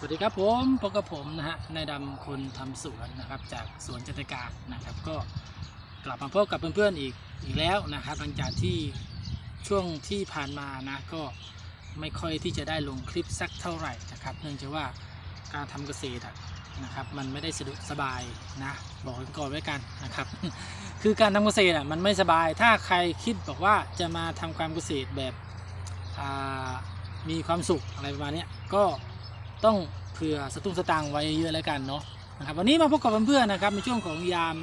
สวัสดีครับผมพบกับผมนะฮะนายดำคนทำสวนนะครับ จากสวนจัตการนะครับ ก็กลับมาพบกับเพื่อนๆอีกอีกแล้วนะครับ หลังจากที่ช่วงที่ผ่านมานะก็ไม่ค่อยที่จะได้ลงคลิปสักเท่าไหร่นะครับ เนื่องจากว่าการทำเกษตรนะครับ มันไม่ได้สะดวกสบายนะบอกก่อนไว้กันนะครับ คือการทำเกษตรอะมันไม่สบาย ถ้าใครคิดบอกว่าจะมาทำการเกษตรแบบมีความสุขอะไรประมาณนี้ก็ ต้องเผื่อสตุ้งสตางค์ไว้เยอะแล้วกันเนาะนะครับวันนี้มาพบกับเพื่อนๆนะครับในช่วงของยาม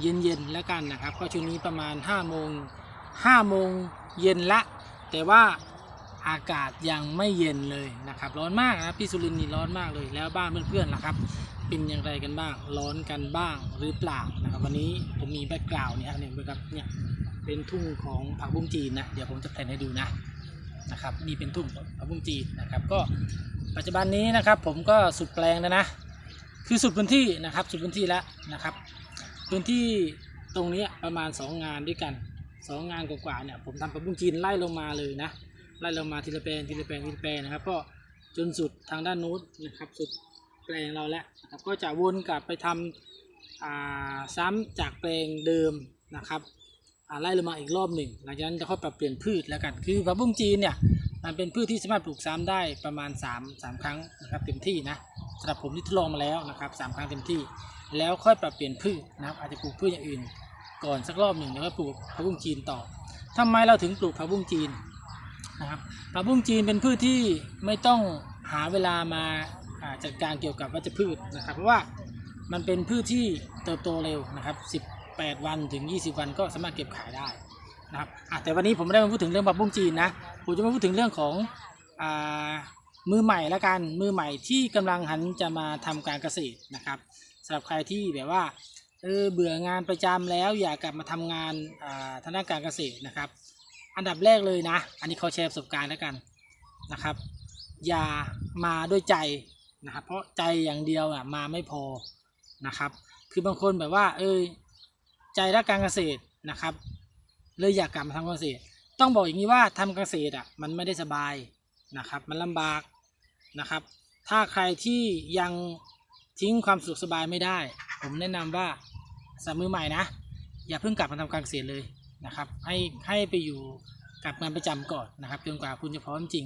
เย็นๆแล้วกันนะครับ ก็ช่วงนี้ประมาณ5โมง5โมงเย็นละ แต่ว่าอากาศยังไม่เย็นเลยนะครับ ร้อนมากนะพี่สุรินทร์นี่ร้อนมากเลย แล้วบ้านเพื่อนๆล่ะครับเป็นอย่างไรกันบ้าง ร้อนกันบ้างหรือเปล่านะครับ วันนี้ผมมีแบ็กกราวน์เนี่ยครับเนี่ยครับเนี่ยเป็นทุ่งของผักบุ้งจีนนะเดี๋ยวผมจะแผนให้ดูนะนะครับนี่เป็นทุ่งผักบุ้งจีนนะครับ ก็ ปัจจุบันนี้นะครับผมก็สุดแปลงแล้วนะ คือสุดพื้นที่นะครับสุดพื้นที่แล้วนะครับ พื้นที่ตรงนี้ประมาณ 2 งานด้วยกัน 2 งานกว่าๆเนี่ยผมทำผักบุ้งจีนไล่ลงมาเลยนะไล่ลงมาทีละแปลงทีละแปลงทีละแปลงนะครับก็จนสุดทางด้านนู้นนะครับสุดแปลงเราแล้วนะครับก็จะวนกลับไปทำอ่าซ้ำจากแปลงเดิมนะครับไล่ลงมาอีกรอบหนึ่งหลังจากนั้นจะค่อยปรับเปลี่ยนพืชแล้วกัน คือผักบุ้งจีนเนี่ย มันเป็นพืชที่สามารถปลูกซ้ำได้ประมาณ 3 3 ครั้งนะครับเต็มที่นะสำหรับผมที่ทดลองมาแล้วนะครับสามครั้งเต็มที่ แล้วค่อยปรับเปลี่ยนพืชนะครับอาจจะปลูกพืชอย่างอื่น ก่อนสักรอบหนึ่งแล้วก็ปลูกผักบุ้งจีนต่อทำไมเราถึงปลูกผักบุ้งจีนนะครับผักบุ้งจีนเป็นพืชที่ไม่ต้องหาเวลามาอ่าจัดการเกี่ยวกับวัชพืชนะครับเพราะว่ามันเป็นพืชที่เติบโตเร็วนะครับ 18 วันถึง 20 วันก็สามารถเก็บขายได้ นะครับแต่วันนี้ผมไม่ได้มาพูดถึงเรื่องผักบุ้งจีนนะผมจะมาพูดถึงเรื่องของอมือใหม่ละกันมือใหม่ที่กำลังหันจะมาทำการเกษตรนะครับสำหรับใครที่แบบว่าเออเบื่องานประจำแล้วอยากกลับมาทำงานทางด้านการเกษตรนะครับ อันดับแรกเลยนะ อันนี้เขาแชร์ประสบการณ์แล้วกันนะครับ อย่ามาด้วยใจนะครับเพราะใจอย่างเดียวอะมาไม่พอนะครับ คือบางคนแบบว่าเออใจรักการเกษตรนะครับ เลยอยากกลับมาทำเกษตร ต้องบอกอย่างนี้ว่าทำเกษตรอะมันไม่ได้สบายนะครับ มันลำบากนะครับ ถ้าใครที่ยังทิ้งความสุขสบายไม่ได้ ผมแนะนำว่าสำมือใหม่นะ อย่าเพิ่งกลับมาทำการเกษตรเลยนะครับ ให้ให้ไปอยู่กับงานประจำก่อนนะครับจนกว่าคุณจะพร้อมจริง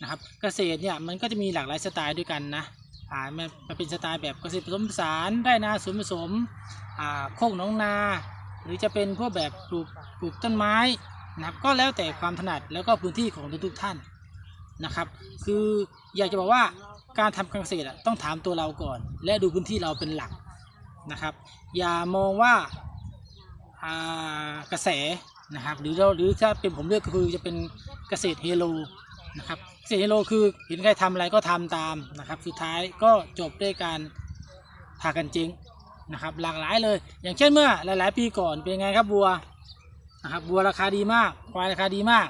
นะครับเกษตรเนี่ยมันก็จะมีหลากหลายสไตล์ด้วยกันนะอ่ามันมันเป็นสไตล์แบบเกษตรผสมผสานได้นาสวนผสมอ่าโคกน้องนา รือจะเป็นพวกแบบปลูกปลูกต้นไม้นะครับก็แล้วแต่ความถนัดแล้วก็พื้นที่ของทุกท่านนะครับ คืออยากจะบอกว่าการทำการเกษตรต้องถามตัวเราก่อน และดูพื้นที่เราเป็นหลักนะครับ อย่ามองว่าากระแสนะครับหรือเราหรือถ้าเป็นผมเลือกคือจะเป็นเกษตรเฮโลนะครับเซโลคือเห็นใครทำอะไรก็ทำตามนะครับ สุดท้ายก็จบด้วยการพากันเจริง นะครับหลากหลายเลย อย่างเช่นเมื่อหลาย ๆ ปีก่อนเป็นไงครับวัวนะครับวัวราคาดีมากควายราคาดีมาก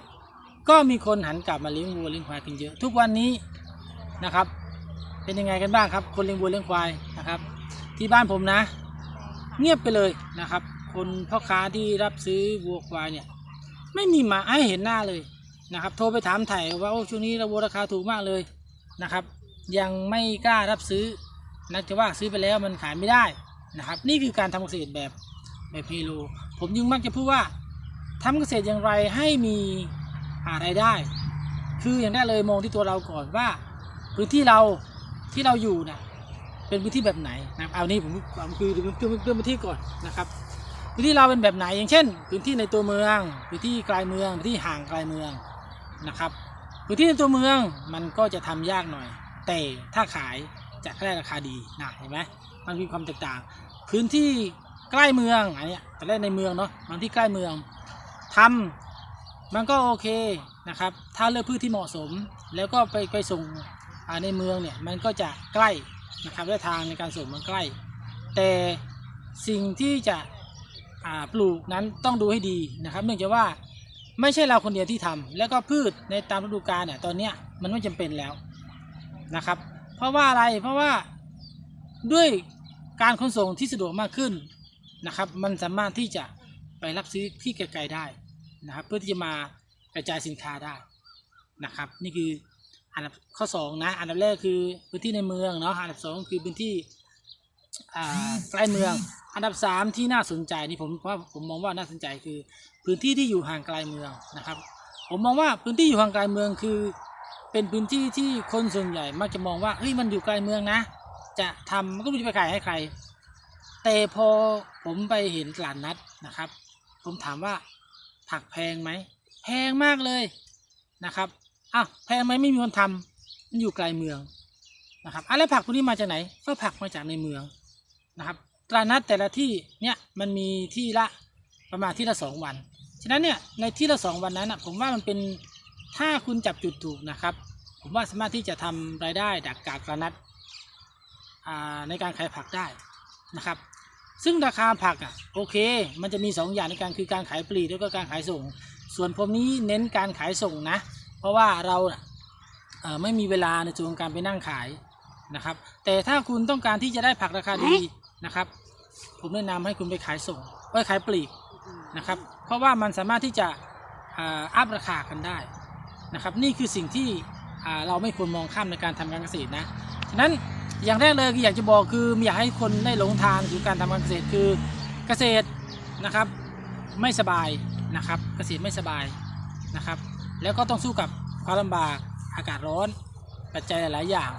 ก็มีคนหันกลับมาเลี้ยงวัวเลี้ยงควายกันเยอะ ทุกวันนี้นะครับ เป็นยังไงกันบ้างครับ คนเลี้ยงวัวเลี้ยงควายนะครับ ที่บ้านผมนะ เงียบไปเลยนะครับ คนพ่อค้าที่รับซื้อวัวควายเนี่ยไม่มีมาให้เห็นหน้าเลยนะครับ โทรไปถามไถ่ว่าโอ้ช่วงนี้เราวัวราคาถูกมากเลยนะครับ ยังไม่กล้ารับซื้อนักจะว่าซื้อไปแล้วมันขายไม่ได้ นะครับ นี่คือการทำเกษตรแบบแบบพีโลผมยังมักจะพูดว่าทำเกษตรอย่างไรให้มีหารายได้ คืออย่างแรกเลยมองที่ตัวเราก่อนว่า พื้นที่เราที่เราอยู่น่ะเป็นพื้นที่แบบไหนนะครับเอานี่ผมผมคือเรื่อเรื่องพื้นที่ก่อนนะครับ พื้นที่เราเป็นแบบไหนอย่างเช่น พื้นที่ในตัวเมือง พื้นที่ไกลเมืองพื้นที่ห่างไกลเมืองนะครับ พื้นที่ในตัวเมืองมันก็จะทำยากหน่อย แต่ถ้าขายจะได้ราคาดีนะเห็นไหม มันมีความแตกต่าง พื้นที่ใกล้เมืองอันนี้แต่แรกในเมืองเนาะมันที่ใกล้เมืองทำมันก็โอเคนะครับ ถ้าเลือกพืชที่เหมาะสม แล้วก็ไปไปส่งอ่าในเมืองเนี่ยมันก็จะใกล้นะครับด้วยทางในการส่งมันใกล้ แต่สิ่งที่จะปลูกนั้นต้องดูให้ดีนะครับ เนื่องจากว่าไม่ใช่เราคนเดียวที่ทำแล้วก็พืชในตามฤดูกาลเนี่ยตอนเนี้ยมันไม่จำเป็นแล้วนะครับ เพราะว่าอะไรเพราะว่าด้วย การขนส่งที่สะดวกมากขึ้นนะครับ มันสามารถที่จะไปรับซื้อที่ไกลๆได้นะครับ เพื่อที่จะมากระจายสินค้าได้นะครับ นี่คืออันดับข้อสองนะอันดับแรกคือพื้นที่ในเมืองเนาะอันดับสองคือพื้นที่ใกล้เมือง อันดับสามที่น่าสนใจนี่ผมว่าผมมองว่าน่าสนใจคือพื้นที่ที่อยู่ห่างไกลเมืองนะครับ ผมมองว่าพื้นที่อยู่ห่างไกลเมืองคือ เป็นพื้นที่ที่คนส่วนใหญ่มักจะมองว่าเฮ้ยมันอยู่ไกลเมืองนะ จะทำมันก็ไม่รู้จะไปขายให้ใคร แต่พอผมไปเห็นตลาดนัดนะครับ ผมถามว่าผักแพงไหมแพงมากเลยนะครับอ้าแพงไหมไม่มีคนทำมันอยู่ไกลเมืองนะครับอะไรผักพวกนี้มาจากไหน ก็ผักมาจากในเมืองนะครับตลาดนัดแต่ละที่เนี่ยมันมีที่ละประมาณที่ละสองวัน ฉะนั้นเนี่ยในที่ละสองวันนั้นนะผมว่ามันเป็นถ้าคุณจับจุดถูกนะครับ ผมว่าสามารถที่จะทำรายได้จากกากตลาดนัด ในการขายผักได้นะครับ ซึ่งราคาผักอะโอเค มันจะมีสองอย่างในการคือการขายปลีกแล้วก็การขายส่ง ส่วนผมนี้เน้นการขายส่งนะ เพราะว่าเราน่ะเอ่อไม่มีเวลาในส่วนของการไปนั่งขายนะครับ แต่ถ้าคุณต้องการที่จะได้ผักราคาดีนะครับ ผมแนะนำให้คุณไปขายส่งไปขายปลีกนะครับ เพราะว่ามันสามารถที่จะอ่าอัพราคากันได้นะครับ นี่คือสิ่งที่อ่าเราไม่ควรมองข้ามในการทำการเกษตรนะฉะนั้น อย่างแรกเลยคืออยากจะบอกคืออยากให้คนได้หลงทางสู่การทำการเกษตรคือเกษตรนะครับไม่สบายนะครับเกษตรไม่สบายนะครับ แล้วก็ต้องสู้กับความลำบากอากาศร้อนปัจจัยหลาย ๆ อย่าง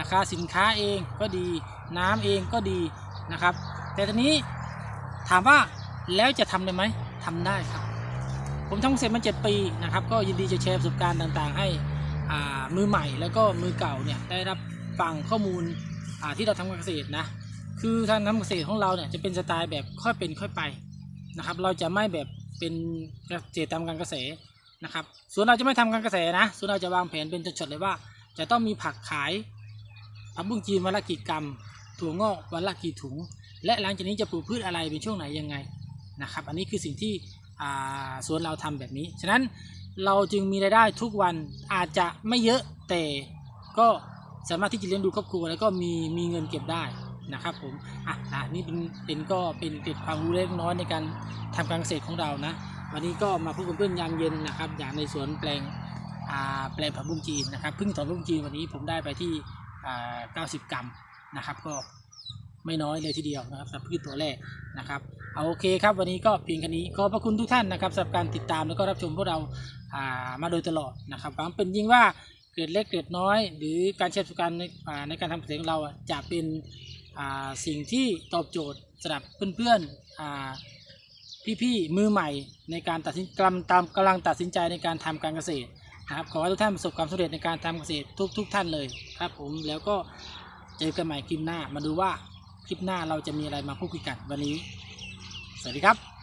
ราคาสินค้าเองก็ดีน้ำเองก็ดีนะครับ แต่ทีนี้ถามว่าแล้วจะทำได้ไหมทำได้ครับ ผมทำเกษตรมาเจ็ดปีนะครับ ก็ยินดีจะแชร์ประสบการณ์ต่าง ๆ ให้มือใหม่แล้วก็มือเก่าเนี่ยได้รับฟังข้อมูล ที่เราทำการเกษตรนะ คือทางทำเกษตรของเราเนี่ยจะเป็นสไตล์แบบค่อยเป็นค่อยไปนะครับ เราจะไม่แบบเป็นเกษตรตามการเกษตรนะครับส่วนเราจะไม่ทำการเกษตรนะส่วนเราจะวางแผนเป็นจุดๆเลยว่า จะต้องมีผักขายผักบุ้งจีนวันละกี่กรัมถั่วงอกวันละกี่ถุง และหลังจากนี้จะปลูกพืชอะไรเป็นช่วงไหนยังไงนะครับ อันนี้คือสิ่งที่อ่าสวนเราทำแบบนี้ ฉะนั้นเราจึงมีรายได้ทุกวันอาจจะไม่เยอะแต่ก็ สามารถที่จะเลี้ยงดูครอบครัวแล้วก็มีมีเงินเก็บได้นะครับผมอะนะนี่เป็นเป็นก็เป็นเกร็ดความรู้เล็กน้อยในการทำการเกษตรของเรานะ วันนี้ก็มาพบกับเพื่อนยามเย็นนะครับ อย่างในสวนแปลงอ่าแปลงผักบุ้งจีนนะครับเพิ่งถอนผักบุ้งจีนวันนี้ผมได้ไปที่อ่า90 กรัมนะครับ ก็ไม่น้อยเลยทีเดียวนะครับสำหรับพืชตัวแรกนะครับเอาโอเคครับวันนี้ก็เพียงแค่นี้ขอบพระคุณทุกท่านนะครับสำหรับการติดตามแล้วก็รับชมพวกเราอ่ามาโดยตลอดนะครับหวังเป็นยิ่งว่า เกรดเล็กเกรดน้อย หรือการใช้ประสบการณ์ในในการทำเกษตรของเราจะเป็นสิ่งที่ตอบโจทย์สำหรับเพื่อนๆพี่ๆมือใหม่ในการตัดสินกำลังตามกำลังตัดสินใจในการทำการเกษตรนะครับขอให้ทุกท่านประสบความสำเร็จในการทำเกษตรทุกๆทท่านเลยครับผมแล้วก็เจอกันใหม่คลิปหน้ามาดูว่าคลิปหน้าเราจะมีอะไรมาพูดคุยกันวันนี้ สวัสดีครับ